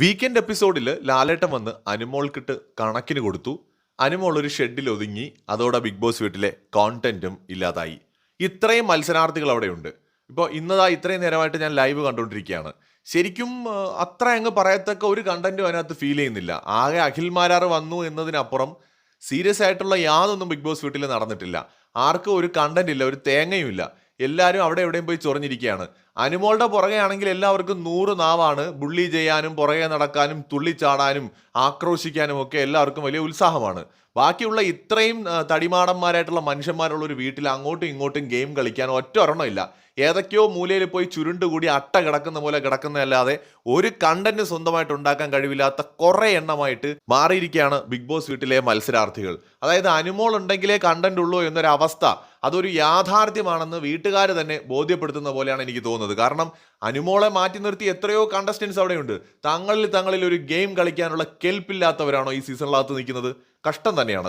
Weekend എപ്പിസോഡിൽ ലാലേട്ടൻ വന്ന് അനുമോൾക്കിട്ട് കണക്കിന് കൊടുത്തു. അനുമോൾ ഒരു ഷെഡിൽ ഒതുങ്ങി. അതോടെ ബിഗ് ബോസ് വീട്ടിലെ കോണ്ടന്റും ഇല്ലാതായി. ഇത്രയും മത്സരാർത്ഥികൾ അവിടെയുണ്ട്. ഇപ്പോൾ ഇന്നതാ ഇത്രയും നേരമായിട്ട് ഞാൻ ലൈവ് കണ്ടുകൊണ്ടിരിക്കുകയാണ് ശരിക്കും അത്ര അങ്ങ് പറയത്തക്ക ഒരു കണ്ടന്റും അതിനകത്ത് ഫീൽ ചെയ്യുന്നില്ല. ആകെ അഖിൽ മാരാർ വന്നു എന്നതിനപ്പുറം സീരിയസ് ആയിട്ടുള്ള യാതൊന്നും ബിഗ് ബോസ് വീട്ടിൽ നടന്നിട്ടില്ല. ആർക്കും ഒരു കണ്ടന്റ് ഇല്ല ഒരു തേങ്ങയും ഇല്ല. എല്ലാവരും അവിടെ എവിടെയും പോയി ചൊറിഞ്ഞിരിക്കുകയാണ്. അനുമോളുടെ പുറകെ ആണെങ്കിൽ എല്ലാവർക്കും നൂറ് നാവാണ്. ബുള്ളി ചെയ്യാനും പുറകെ നടക്കാനും തുള്ളിച്ചാടാനും ആക്രോശിക്കാനും ഒക്കെ എല്ലാവർക്കും വലിയ ഉത്സാഹമാണ്. ബാക്കിയുള്ള ഇത്രയും തടിമാടന്മാരായിട്ടുള്ള മനുഷ്യന്മാരുള്ള ഒരു വീട്ടിൽ അങ്ങോട്ടും ഇങ്ങോട്ടും ഗെയിം കളിക്കാൻ ഒറ്റ ഒരെണ്ണമില്ല ഏതൊക്കെയോ മൂലയിൽ പോയി ചുരുണ്ടുകൂടി അട്ട കിടക്കുന്ന പോലെ കിടക്കുന്നതല്ലാതെ ഒരു കണ്ടന്റ് സ്വന്തമായിട്ട് ഉണ്ടാക്കാൻ കഴിവില്ലാത്ത കുറെ എണ്ണമായിട്ട് മാറിയിരിക്കുകയാണ് ബിഗ് ബോസ് വീട്ടിലെ മത്സരാർത്ഥികൾ. അതായത് അനുമോൾ ഉണ്ടെങ്കിലേ കണ്ടന്റ് ഉള്ളൂ എന്നൊരു അവസ്ഥ അതൊരു യാഥാർത്ഥ്യമാണെന്ന് വീട്ടുകാർ തന്നെ ബോധ്യപ്പെടുത്തുന്ന പോലെയാണ് എനിക്ക് തോന്നുന്നത്. കാരണം അനുമോളെ മാറ്റി നിർത്തി എത്രയോ കണ്ടസ്റ്റൻസ് അവിടെയുണ്ട്. തങ്ങളിൽ തങ്ങളിൽ ഒരു ഗെയിം കളിക്കാനുള്ള കെൽപ്പില്ലാത്തവരാണോ ഈ സീസണിനകത്ത് നിൽക്കുന്നത്? കഷ്ടം തന്നെയാണ്.